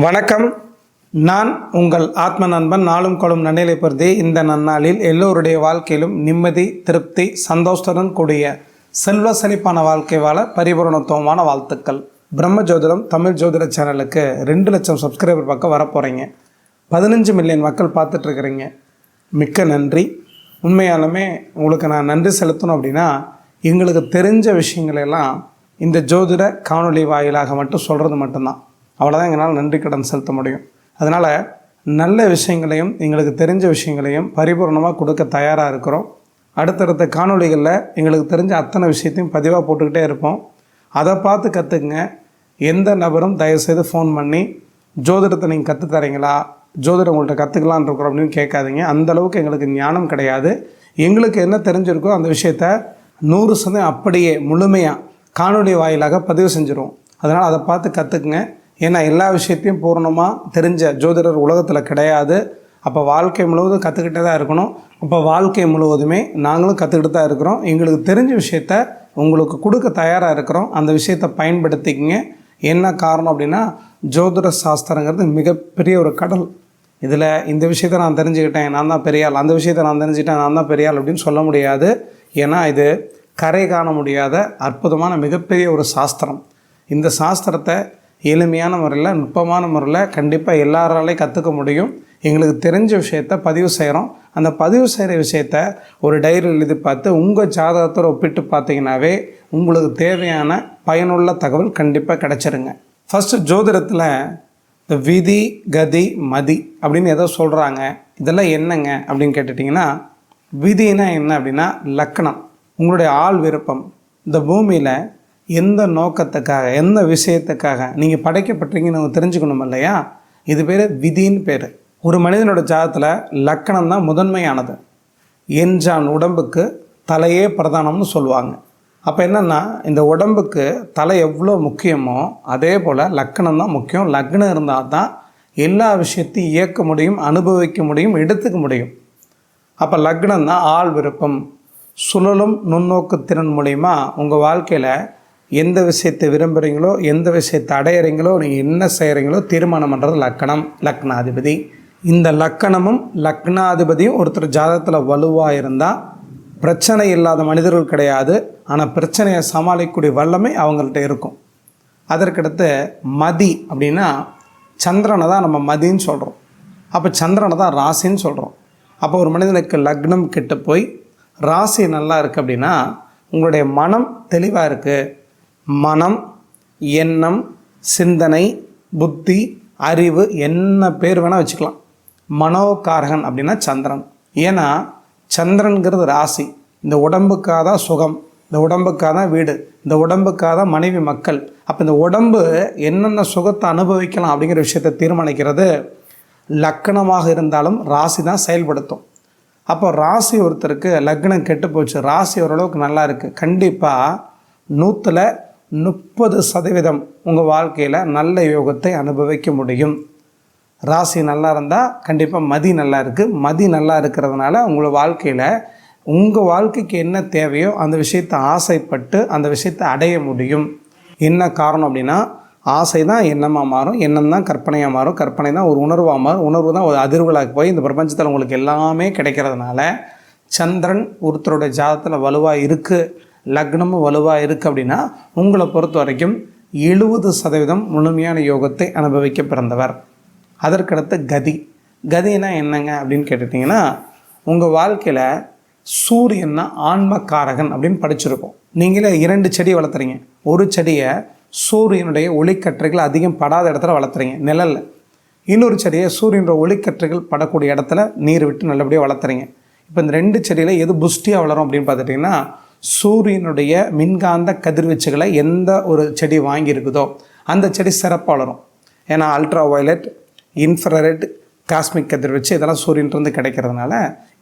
வணக்கம். நான் உங்கள் ஆத்ம நண்பன் நாளும் கொள்ளும் நன்னிலை பொருதி. இந்த நன்னாளில் எல்லோருடைய வாழ்க்கையிலும் நிம்மதி திருப்தி சந்தோஷத்துடன் கூடிய செல்வ செழிப்பான வாழ்க்கை வாழ பரிபூரணத்துவமான வாழ்த்துக்கள். பிரம்ம ஜோதிடம் தமிழ் ஜோதிட சேனலுக்கு ரெண்டு லட்சம் சப்ஸ்கிரைபர் பக்கம் வரப்போகிறீங்க பதினஞ்சு மில்லியன் மக்கள் பார்த்துட்ருக்குறீங்க. மிக்க நன்றி. உண்மையாலுமே உங்களுக்கு நான் நன்றி செலுத்தணும் அப்படின்னா எங்களுக்கு தெரிஞ்ச விஷயங்களெல்லாம் இந்த ஜோதிட காணொளி வாயிலாக மட்டும் சொல்கிறது மட்டும்தான். அவ்வளோதான் எங்களால் நன்றி கடன் செலுத்த முடியும். அதனால் நல்ல விஷயங்களையும் எங்களுக்கு தெரிஞ்ச விஷயங்களையும் பரிபூர்ணமாக கொடுக்க தயாராக இருக்கிறோம். அடுத்தடுத்த காணொளிகளில் எங்களுக்கு தெரிஞ்ச அத்தனை விஷயத்தையும் பதிவாக போட்டுக்கிட்டே இருப்போம். அதை பார்த்து கற்றுக்குங்க எந்த நபரும் தயவுசெய்து ஃபோன் பண்ணி ஜோதிடத்தை நீங்கள் கற்றுத் தரீங்களா? ஜோதிடம் உங்கள்கிட்ட கற்றுக்கலான் இருக்கிறோம் அப்படின்னு கேட்காதீங்க. அந்த அளவுக்கு எங்களுக்கு ஞானம் கிடையாது. எங்களுக்கு என்ன தெரிஞ்சிருக்கோ அந்த விஷயத்த நூறு சதவீதம் அப்படியே முழுமையாக காணொளி வாயிலாக பதிவு செஞ்சுருவோம். அதனால் அதை பார்த்து கற்றுக்குங்க ஏன்னா எல்லா விஷயத்தையும் பூர்ணமாக தெரிஞ்ச ஜோதிடர் உலகத்தில் கிடையாது. அப்போ வாழ்க்கை முழுவதும் கற்றுக்கிட்டே தான் இருக்கணும். அப்போ வாழ்க்கை முழுவதுமே நாங்களும் கற்றுக்கிட்டு தான் இருக்கிறோம். எங்களுக்கு தெரிஞ்ச விஷயத்த உங்களுக்கு கொடுக்க தயாராக இருக்கிறோம். அந்த விஷயத்தை பயன்படுத்திக்கிங்க. என்ன காரணம் அப்படின்னா ஜோதிட சாஸ்திரங்கிறது மிகப்பெரிய ஒரு கடல். இதில் இந்த விஷயத்தை நான் தெரிஞ்சுக்கிட்டேன் நான் தான் பெரியாள் அந்த விஷயத்தை நான் தெரிஞ்சுக்கிட்டேன் நான் தான் பெரியாள் அப்படின்னு சொல்ல முடியாது. ஏன்னா இது கரை காண முடியாத அற்புதமான மிகப்பெரிய ஒரு சாஸ்திரம். இந்த சாஸ்திரத்தை எளிமையான முறையில் நுட்பமான முறையில் கண்டிப்பாக எல்லாராலையும் கற்றுக்க முடியும். எங்களுக்கு தெரிஞ்ச விஷயத்த பதிவு செய்கிறோம் அந்த பதிவு செய்கிற விஷயத்த ஒரு டைரி எழுதி பார்த்து உங்கள் ஜாதகத்தோடு ஒப்பிட்டு பார்த்தீங்கன்னாவே உங்களுக்கு தேவையான பயனுள்ள தகவல் கண்டிப்பாக கிடச்சிருங்க. ஃபஸ்ட்டு ஜோதிடத்தில் இந்த விதி கதி மதி அப்படின்னு ஏதோ சொல்கிறாங்க இதெல்லாம் என்னங்க அப்படின்னு கேட்டுட்டிங்கன்னா விதினா என்ன அப்படின்னா லக்கணம். உங்களுடைய ஆள் விருப்பம். இந்த பூமியில் எந்த நோக்கத்துக்காக எந்த விஷயத்துக்காக நீங்கள் படைக்கப்பட்டீங்கன்னு அவங்க தெரிஞ்சுக்கணும் இல்லையா? இது பேர் விதின்னு பேர். ஒரு மனிதனோட ஜாதத்தில் லக்கணம் தான் முதன்மையானது. என்ஜான் உடம்புக்கு தலையே பிரதானம்னு சொல்லுவாங்க. அப்போ என்னென்னா இந்த உடம்புக்கு தலை எவ்வளோ முக்கியமோ அதே போல் லக்கணம் தான் முக்கியம். லக்னம் இருந்தால் தான் எல்லா விஷயத்தையும் இயக்க முடியும் அனுபவிக்க முடியும் எடுத்துக்க முடியும். அப்போ லக்னம் தான் ஆள் விருப்பம். சுழலும் நுண்ணோக்கு திறன் மூலிமா உங்கள் வாழ்க்கையில் எந்த விஷயத்தை விரும்புகிறீங்களோ எந்த விஷயத்தை அடையிறீங்களோ நீங்கள் என்ன செய்கிறீங்களோ தீர்மானம் பண்ணுறது லக்கணம் லக்னாதிபதி. இந்த லக்கணமும் லக்னாதிபதியும் ஒருத்தர் ஜாதகத்தில் வலுவாக இருந்தால் பிரச்சனை இல்லாத மனிதர்கள் கிடையாது. ஆனால் பிரச்சனையை சமாளிக்கக்கூடிய வல்லமை அவங்கள்ட்ட இருக்கும். அதற்கடுத்து மதி அப்படின்னா சந்திரனை தான் நம்ம மதின்னு சொல்கிறோம் அப்போ சந்திரனை தான் ராசின்னு சொல்கிறோம் அப்போ ஒரு மனிதனுக்கு லக்னம் கெட்டு போய் ராசி நல்லா இருக்குது அப்படின்னா உங்களுடைய மனம் தெளிவாக இருக்குது மனம் எண்ணம் சிந்தனை புத்தி அறிவு என்ன பேர் வேணால் வச்சுக்கலாம். மனோகாரகன் அப்படின்னா சந்திரன். ஏன்னா சந்திரன்கிறது ராசி. இந்த உடம்புக்காக தான் சுகம் இந்த உடம்புக்காக தான் வீடு இந்த உடம்புக்காக தான் மனைவி மக்கள். அப்போ இந்த உடம்பு என்னென்ன சுகத்தை அனுபவிக்கலாம் அப்படிங்கிற விஷயத்தை தீர்மானிக்கிறது லக்கணமாக இருந்தாலும் ராசி தான் செயல்படுத்தும். அப்போ ராசி ஒருத்தருக்கு லக்னம் கெட்டு போச்சு ராசி ஓரளவுக்கு நல்லா இருக்குது கண்டிப்பாக நூற்றில் முப்பது சதவீதம் உங்கள் வாழ்க்கையில் நல்ல யோகத்தை அனுபவிக்க முடியும். ராசி நல்லா இருந்தால் கண்டிப்பாக மதி நல்லா இருக்குது மதி நல்லா இருக்கிறதுனால உங்கள் வாழ்க்கையில் உங்கள் வாழ்க்கைக்கு என்ன தேவையோ அந்த விஷயத்தை ஆசைப்பட்டு அந்த விஷயத்தை அடைய முடியும். என்ன காரணம் அப்படின்னா ஆசை தான் எண்ணமாக மாறும் எண்ணம் தான் கற்பனையாக மாறும். கற்பனை தான் ஒரு உணர்வாக மாறும். உணர்வு தான் ஒரு அதிர்வுகளாக போய் இந்த பிரபஞ்சத்தில் உங்களுக்கு எல்லாமே கிடைக்கிறதுனால சந்திரன் ஒருத்தருடைய ஜாதத்தில் வலுவாக இருக்குது லக்னமும் வலுவாக இருக்குது அப்படின்னா உங்களை பொறுத்த வரைக்கும் எழுபது சதவீதம் முழுமையான யோகத்தை அனுபவிக்க பிறந்தவர். அதற்கடுத்து கதி. கதினா என்னங்க அப்படின்னு கேட்டுட்டிங்கன்னா உங்கள் வாழ்க்கையில் சூரியன்னா ஆன்மக்காரகன் அப்படின்னு படிச்சிருக்கோம். நீங்களே இரண்டு செடி வளர்த்துறீங்க. ஒரு செடியை சூரியனுடைய ஒளிக்கற்றைகள் அதிகம் படாத இடத்துல வளர்த்துறீங்க நிழலில். இன்னொரு செடியை சூரியனுடைய ஒளிக்கற்றைகள் படக்கூடிய இடத்துல நீர் விட்டு நல்லபடியாக வளர்த்துறீங்க. இப்போ இந்த ரெண்டு செடியில் எது புஷ்டியாக வளரும் அப்படின்னு பார்த்துட்டிங்கன்னா சூரியனுடைய மின்காந்த கதிர்வீச்சுகளை எந்த ஒரு செடி வாங்கியிருக்குதோ அந்த செடி சிறப்பாக வளரும் ஏன்னா அல்ட்ரா வயலட் இன்ஃப்ரரெட் காஸ்மிக் கதிர்வீச்சு இதெல்லாம் சூரியன்லேருந்து கிடைக்கிறதுனால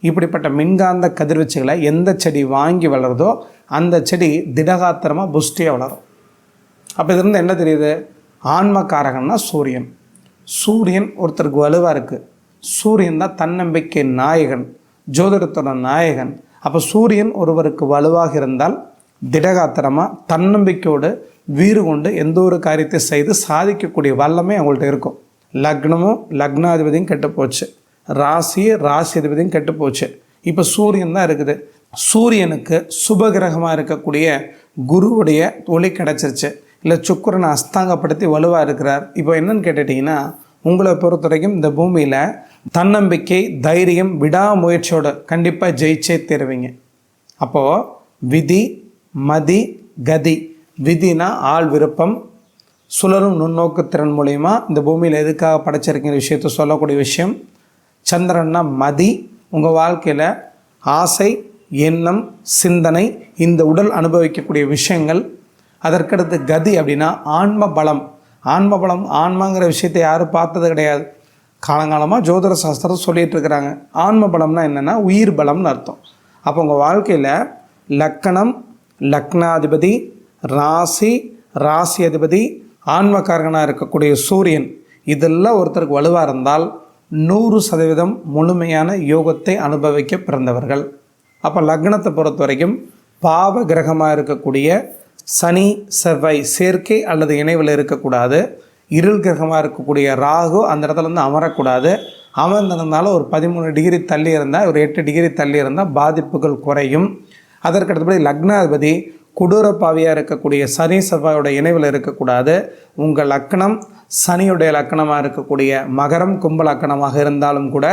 இப்படிப்பட்ட மின்காந்த கதிர்வீச்சுகளை எந்த செடி வாங்கி வளருதோ அந்த செடி திடகாத்திரமாக புஷ்டியாக வளரும். அப்போ இதுலேருந்து என்ன தெரியுது? ஆன்மக்காரகன்னா சூரியன். சூரியன் ஒருத்தருக்கு வலுவாக இருக்குது சூரியன் தான் தன்னம்பிக்கை நாயகன் ஜோதிடத்தோட நாயகன் அப்போ சூரியன் ஒருவருக்கு வலுவாக இருந்தால் திடகாத்திரமாக தன்னம்பிக்கையோடு வீறு கொண்டு எந்த ஒரு காரியத்தை செய்து சாதிக்கக்கூடிய வல்லமை அவங்கள்ட்ட இருக்கும். லக்னமும் லக்னாதிபதியும் கெட்டு போச்சு ராசி ராசி அதிபதியும் கெட்டு போச்சு இப்போ சூரியன் தான் இருக்குது. சூரியனுக்கு சுபகிரகமாக இருக்கக்கூடிய குருவுடைய ஒளி கிடச்சிருச்சு. இல்லை சுக்கரனை அஸ்தாங்கப்படுத்தி வலுவாக இருக்கிறார். இப்போ என்னன்னு கேட்டுட்டிங்கன்னா உங்களை பொறுத்த வரைக்கும் இந்த பூமியில் தன்னம்பிக்கை தைரியம் விடாமுயற்சியோட கண்டிப்பாக ஜெயிச்சே தருவீங்க. அப்போது விதி மதி கதி. விதினா ஆள் விருப்பம். சுழலும் நுண்ணோக்கு திறன் மூலயமா இந்த பூமியில் எதுக்காக படைச்சிருக்கிற விஷயத்த சொல்லக்கூடிய விஷயம். சந்திரன்னா மதி. உங்கள் வாழ்க்கையில் ஆசை எண்ணம் சிந்தனை இந்த உடல் அனுபவிக்கக்கூடிய விஷயங்கள். அதற்கடுத்து கதி அப்படின்னா ஆன்ம பலம். ஆன்ம பலம் ஆன்மாங்கிற விஷயத்தை யாரும் பார்த்தது கிடையாது. காலங்காலமாக ஜோதிட சாஸ்திரம் சொல்லிகிட்டு இருக்கிறாங்க. ஆன்ம பலம்னா என்னென்னா உயிர் பலம்னு அர்த்தம். அப்போ உங்கள் வாழ்க்கையில் லக்கணம் லக்னாதிபதி ராசி ராசி அதிபதி ஆன்மக்காரகனாக இருக்கக்கூடிய சூரியன் இதெல்லாம் ஒருத்தருக்கு வலுவாக இருந்தால் நூறு சதவீதம் முழுமையான யோகத்தை அனுபவிக்க பிறந்தவர்கள். அப்போ லக்னத்தை பொறுத்த வரைக்கும் பாவ கிரகமாக இருக்கக்கூடிய சனி செவ்வாய் சேர்க்கை அல்லது இணைவில் இருக்கக்கூடாது. இருள் கிரகமாக இருக்கக்கூடிய ராகு அந்த இடத்துல வந்து அமரக்கூடாது. அமர்ந்திருந்தாலும் ஒரு பதிமூணு டிகிரி தள்ளி இருந்தால் ஒரு எட்டு டிகிரி தள்ளி இருந்தால் பாதிப்புகள் குறையும். அதற்கு அடுத்தபடி லக்னாதிபதி கொடூர பாவியாக இருக்கக்கூடிய சனி செவ்வாயோட இணைவில் இருக்கக்கூடாது. உங்கள் லக்கணம் சனியுடைய லக்கணமாக இருக்கக்கூடிய மகரம் கும்ப லக்கணமாக இருந்தாலும் கூட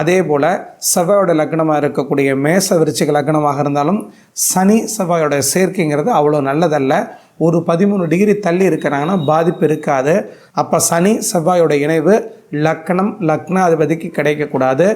அதே போல் செவ்வாயோட லக்கணமாக இருக்கக்கூடிய மேச விருச்சிக லக்கணமாக இருந்தாலும் சனி செவ்வாயோட சேர்க்கைங்கிறது அவ்வளோ நல்லதல்ல. ஒரு பதிமூணு டிகிரி தள்ளி இருக்கிறாங்கன்னா பாதிப்பு இருக்காது. அப்போ சனி செவ்வாயோட இணைவு லக்னம் லக்னாதிபதிக்கு கிடைக்கக்கூடாது.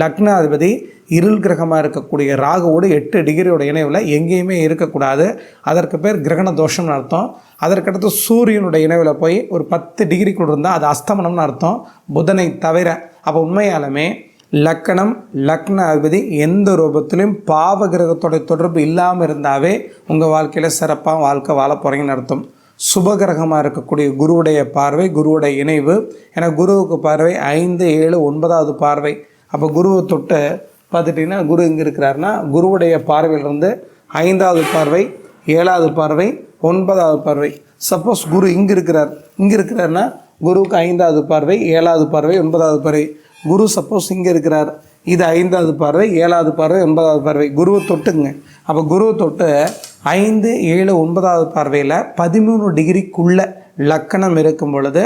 லக்னாதிபதி இருள் கிரகமாக இருக்கக்கூடிய ராகுவோடு எட்டு டிகிரியோட இணைவில் எங்கேயுமே இருக்கக்கூடாது. அதற்கு பேர் கிரகண தோஷம்னு அர்த்தம். அதற்கடுத்து சூரியனுடைய இணைவில் போய் ஒரு பத்து டிகிரிக்குள் இருந்தால் அது அஸ்தமனம்னு அர்த்தம். புதனை தவிர அப்போ உண்மையாலுமே லக்கணம் லக்ன அதிபதி எந்த ரூபத்திலையும் பாவ கிரகத்தோட தொடர்பு இல்லாமல் இருந்தாவே உங்கள் வாழ்க்கையில் சிறப்பாக வாழ்க்கை வாழ போகிறீங்கன்னு அர்த்தம். சுபகிரகமாக இருக்கக்கூடிய குருவுடைய பார்வை குருவுடைய இணைவு. ஏன்னா குருவுக்கு பார்வை ஐந்து ஏழு ஒன்பதாவது பார்வை. அப்போ குருவை தொட்டு பார்த்துட்டிங்கன்னா குரு இங்கே இருக்கிறாருன்னா குருவுடைய பார்வையிலிருந்து ஐந்தாவது பார்வை ஏழாவது பார்வை ஒன்பதாவது பார்வை. சப்போஸ் குரு இங்கே இருக்கிறார். இங்கே இருக்கிறாருன்னா குருவுக்கு ஐந்தாவது பார்வை ஏழாவது பார்வை ஒன்பதாவது பார்வை. குரு சப்போஸ் இங்கே இருக்கிறார். இது ஐந்தாவது பார்வை ஏழாவது பார்வை ஒன்பதாவது பார்வை. குருவை தொட்டுங்க. அப்போ குருவை தொட்டு ஐந்து ஏழு ஒன்பதாவது பார்வையில் பதிமூணு டிகிரிக்குள்ள லக்கணம் இருக்கும் பொழுது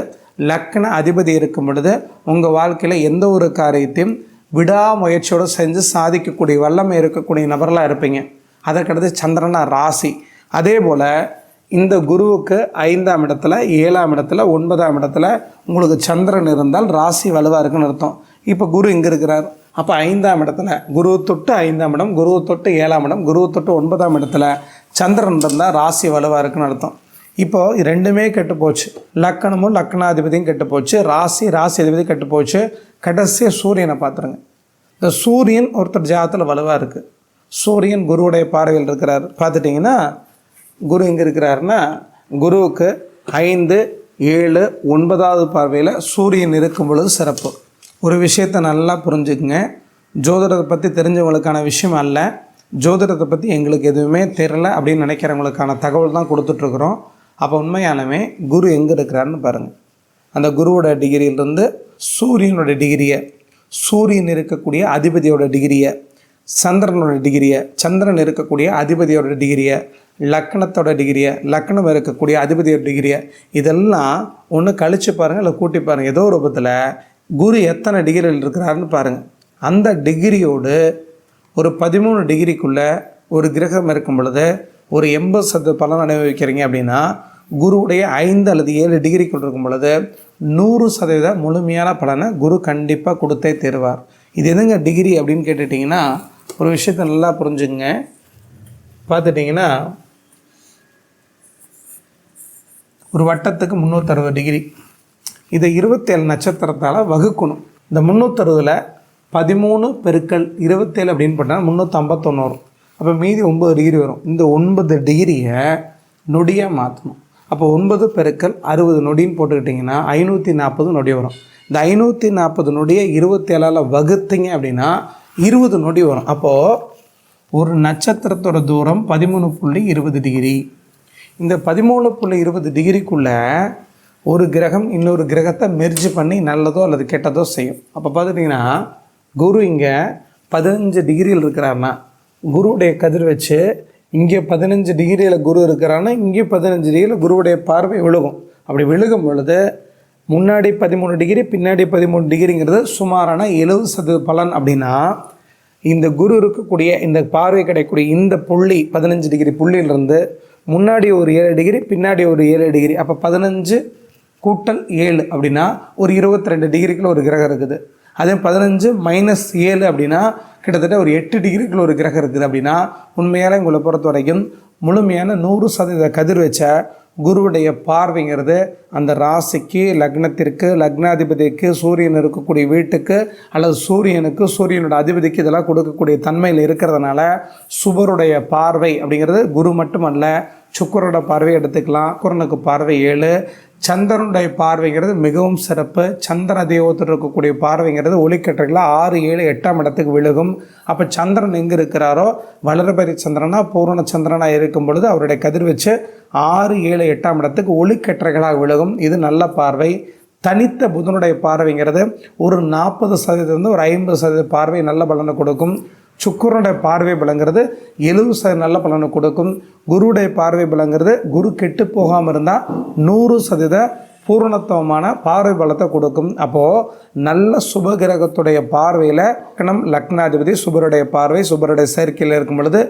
லக்கண அதிபதி இருக்கும் பொழுது உங்கள் வாழ்க்கையில் எந்த ஒரு காரியத்தையும் விடாமுயற்சியோடு செஞ்சு சாதிக்கக்கூடிய வல்லமை இருக்கக்கூடிய நபர்களாக இருப்பீங்க. அதற்கடுத்து சந்திரனா ராசி. அதே போல் இந்த குருவுக்கு ஐந்தாம் இடத்துல ஏழாம் இடத்துல ஒன்பதாம் இடத்துல உங்களுக்கு சந்திரன் இருந்தால் ராசி வலுவாக இருக்குன்னு அர்த்தம். இப்போ குரு இங்கே இருக்கிறார். அப்போ ஐந்தாம் இடத்துல குரு தொட்டு ஐந்தாம் இடம் குரு தொட்டு ஏழாம் இடம் குரு தொட்டு ஒன்பதாம் இடத்துல சந்திரன் இருந்தால் ராசி வலுவாக இருக்குன்னு அர்த்தம். இப்போது ரெண்டுமே கெட்டு போச்சு. லக்கணமும் லக்கணாதிபதியும் கெட்டு போச்சு. ராசி ராசி அதிபதி கெட்டு போச்சு. கடைசியாக சூரியனை பார்த்துருங்க இந்த சூரியன் ஒருத்தர் ஜாதத்தில் வலுவாக இருக்குது சூரியன் குருவுடைய பார்வையில் இருக்கிறார். பார்த்துட்டிங்கன்னா குரு எங்கே இருக்கிறாருன்னா குருவுக்கு ஐந்து ஏழு ஒன்பதாவது பார்வையில் சூரியன் இருக்கும் பொழுது சிறப்பு. ஒரு விஷயத்தை நல்லா புரிஞ்சுக்குங்க. ஜோதிடத்தை பற்றி தெரிஞ்சவங்களுக்கான விஷயம் அல்ல. ஜோதிடத்தை பற்றி எங்களுக்கு எதுவுமே தெரில அப்படின்னு நினைக்கிறவங்களுக்கான தகவல் தான் கொடுத்துட்ருக்குறோம். அப்போ உண்மையானமே குரு எங்கே இருக்கிறாருன்னு பாருங்கள் அந்த குருவோட டிகிரியிலிருந்து சூரியனோட டிகிரியை சூரியன் இருக்கக்கூடிய அதிபதியோட டிகிரியை சந்திரனோட டிகிரியை சந்திரன் இருக்கக்கூடிய அதிபதியோட டிகிரியை லக்கணத்தோட டிகிரியை லக்கணம் இருக்கக்கூடிய அதிபதியோட டிகிரியை இதெல்லாம் ஒன்று கழிச்சு பாருங்கள் இல்லை கூட்டி பாருங்கள் ஏதோ ஒரு ரூபத்தில் குரு எத்தனை டிகிரியில் இருக்கிறாருன்னு பாருங்கள் அந்த டிகிரியோடு ஒரு பதிமூணு டிகிரிக்குள்ளே ஒரு கிரகம் இருக்கும் பொழுது ஒரு எண்பது சதவீத பலன் அனுபவிக்கிறீங்க அப்படின்னா குருவுடைய ஐந்து அல்லது ஏழு டிகிரிக்குள் இருக்கும் பொழுது நூறு சதவீத முழுமையான பலனை குரு கண்டிப்பாக கொடுத்தே தருவார். இது எதுங்க டிகிரி அப்படின்னு கேட்டுட்டிங்கன்னா ஒரு விஷயத்தை நல்லா புரிஞ்சுங்க பார்த்துட்டிங்கன்னா ஒரு வட்டத்துக்கு முந்நூற்றறுபது டிகிரி. இதை இருபத்தேழு நட்சத்திரத்தால் வகுக்கணும். இந்த முந்நூற்றறுபதில் பதிமூணு பெருக்கள் இருபத்தேழு அப்படின்னு பார்த்தா முந்நூற்றம்பத்தொன்று வரும். அப்போ மீதி ஒம்பது டிகிரி வரும். இந்த ஒன்பது டிகிரியை நொடியாக மாற்றணும் அப்போ ஒன்பது பெருக்கள் அறுபது நொடின்னு போட்டுக்கிட்டிங்கன்னா ஐநூற்றி நாற்பது நொடி வரும். இந்த ஐநூற்றி நாற்பது நொடியை இருபத்தேழால் வகுத்தீங்க அப்படின்னா இருபது நொடி வரும். அப்போது ஒரு நட்சத்திரத்தோட தூரம் பதிமூணு புள்ளி இருபது டிகிரி. இந்த பதிமூணு புள்ளி இருபது டிகிரிக்குள்ளே ஒரு கிரகம் இன்னொரு கிரகத்தை மெர்ஜ் பண்ணி நல்லதோ அல்லது கெட்டதோ செய்யும். அப்போ பார்த்துட்டிங்கன்னா குரு இங்கே பதினஞ்சு டிகிரியில் இருக்கிறாருன்னா குருவுடைய கதிர் வச்சு இங்கே பதினஞ்சு டிகிரியில் குரு இருக்கிறான்னா இங்கே பதினஞ்சு டிகிரியில் குருவுடைய பார்வை விழுகும். அப்படி விழுகும் பொழுது முன்னாடி பதிமூணு டிகிரி பின்னாடி பதிமூணு டிகிரிங்கிறது சுமாரான எழுபது சதவீத பலன் அப்படின்னா இந்த குரு இருக்கக்கூடிய இந்த பார்வை கிடைக்கக்கூடிய இந்த புள்ளி பதினஞ்சு டிகிரி புள்ளியிலிருந்து முன்னாடி ஒரு ஏழு டிகிரி பின்னாடி ஒரு ஏழு டிகிரி அப்போ பதினஞ்சு கூட்டல் ஏழு அப்படின்னா ஒரு இருபத்தி ரெண்டு டிகிரிக்குள்ள ஒரு கிரகம் இருக்குது. அதே பதினஞ்சு மைனஸ் ஏழு அப்படின்னா கிட்டத்தட்ட ஒரு எட்டு டிகிரிக்குள்ள ஒரு கிரகம் இருக்குது அப்படின்னா உண்மையால் உங்களை பொறுத்த வரைக்கும் முழுமையான நூறு சதவீத கதிர் குருவுடைய பார்வைங்கிறது அந்த ராசிக்கு லக்னத்திற்கு லக்னாதிபதிக்கு சூரியன் இருக்கக்கூடிய வீட்டுக்கு அல்லது சூரியனுக்கு சூரியனோட அதிபதிக்கு இதெல்லாம் கொடுக்கக்கூடிய தன்மையில் இருக்கிறதுனால சுபருடைய பார்வை அப்படிங்கிறது குரு மட்டுமல்ல சுக்கரோட பார்வை எடுத்துக்கலாம். குரனுக்கு பார்வை ஏழு சந்திரனுடைய பார்வைங்கிறது மிகவும் சிறப்பு. சந்திர தேவத்தில் இருக்கக்கூடிய பார்வைங்கிறது ஒளிக்கற்றையில் ஆறு ஏழு எட்டாம் இடத்துக்கு விழுகும். அப்போ சந்திரன் எங்கே இருக்கிறாரோ வளரபரி சந்திரனா பூரண சந்திரனாக இருக்கும் பொழுது அவருடைய கதிர் வச்சு ஆறு ஏழு எட்டாம் இடத்துக்கு ஒளிக்கற்றைகளாக விழுகும். இது நல்ல பார்வை. தனித்த புதனுடைய பார்வைங்கிறது ஒரு நாற்பது சதவீதம் ஒரு ஐம்பது சதவீத பார்வை நல்ல பலனை கொடுக்கும். சுக்கரனுடைய பார்வை பலங்கிறது எழுபது சதவீதம் நல்ல பலனை கொடுக்கும். குருடைய பார்வை பலங்கிறது குரு கெட்டு போகாமல் இருந்தால் நூறு சதவீத பூரணத்துவமான பார்வை பலத்தை கொடுக்கும். அப்போது நல்ல சுபகிரகத்துடைய பார்வையில் கணம் லக்னாதிபதி சுபருடைய பார்வை சுபருடைய சேர்க்கையில் இருக்கும் பொழுது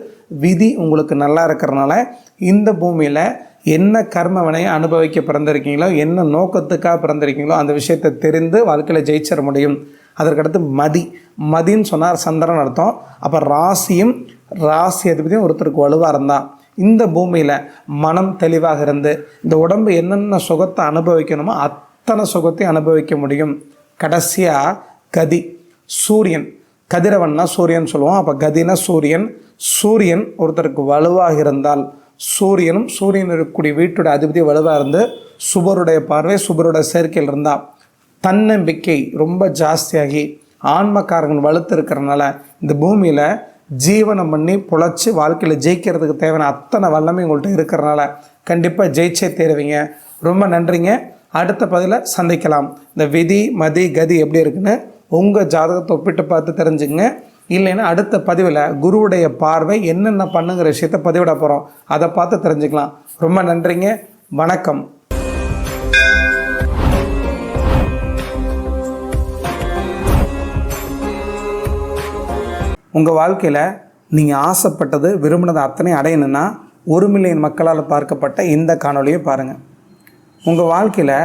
விதி உங்களுக்கு நல்லா இருக்கிறனால இந்த பூமியில் என்ன கர்ம வினையை அனுபவிக்க பிறந்திருக்கீங்களோ என்ன நோக்கத்துக்காக பிறந்திருக்கீங்களோ அந்த விஷயத்தை தெரிந்து வாழ்க்கையில் ஜெயிச்சிட முடியும். அதற்கடுத்து மதி. மதின்னு சொன்னார் சந்திரன் அர்த்தம். அப்போ ராசியும் ராசி அதிபதியும் ஒருத்தருக்கு வலுவாக இருந்தால் இந்த பூமியில் மனம் தெளிவாக இருந்து இந்த உடம்பு என்னென்ன சுகத்தை அனுபவிக்கணுமோ அத்தனை சுகத்தையும் அனுபவிக்க முடியும். கடைசியாக கதி. சூரியன். கதிரவன்னா சூரியன் சொல்லுவோம். அப்போ கதினா சூரியன். சூரியன் ஒருத்தருக்கு வலுவாக இருந்தால் சூரியனும் சூரியன் இருக்கக்கூடிய வீட்டுடைய அதிபதி வலுவாக இருந்து சுபருடைய பார்வை சுபருடைய சேர்க்கையில் இருந்தால் தன்னம்பிக்கை ரொம்ப ஜாஸ்தியாகி ஆன்மக்காரங்கள் வலுத்து இருக்கிறனால இந்த பூமியில் ஜீவனம் பண்ணி பொழைச்சி வாழ்க்கையில் ஜெயிக்கிறதுக்கு தேவையான அத்தனை வல்லமை உங்கள்கிட்ட இருக்கிறனால கண்டிப்பாக ஜெயிச்சே தேருவீங்க. ரொம்ப நன்றிங்க. அடுத்த பதில சந்திக்கலாம். இந்த விதி மதி கதி எப்படி இருக்குன்னு உங்கள் ஜாதகத்தை ஒப்பிட்டு பார்த்து தெரிஞ்சுங்க இல்லைன்னா அடுத்த பதிவில் குருவுடைய பார்வை என்னென்ன பண்ணுங்கிற விஷயத்தை பதிவிட போகிறோம் அதை பார்த்து தெரிஞ்சுக்கலாம். ரொம்ப நன்றிங்க. வணக்கம். உங்கள் வாழ்க்கையில் நீங்கள் ஆசைப்பட்டது விரும்பினது அத்தனை அடையணும்னா ஒரு மில்லியன் மக்களால் பார்க்கப்பட்ட இந்த காணொலியை பாருங்கள் உங்கள் வாழ்க்கையில்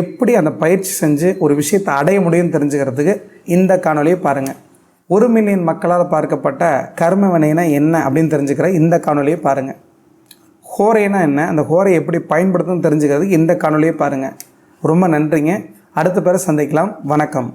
எப்படி அந்த பயிற்சி செஞ்சு ஒரு விஷயத்தை அடைய முடியும்னு தெரிஞ்சுக்கிறதுக்கு இந்த காணொலியை பாருங்கள் ஒரு மில்லியன் மக்களால் பார்க்கப்பட்ட கர்ம வினைனா என்ன அப்படின்னு தெரிஞ்சுக்கிற இந்த காணொலியை பாருங்கள் ஹோரைனா என்ன? அந்த ஹோரை எப்படி பயன்படுத்தணும்னு தெரிஞ்சுக்கிறதுக்கு இந்த காணொலியை பாருங்கள் ரொம்ப நன்றிங்க. அடுத்த பேரை சந்திக்கலாம். வணக்கம்.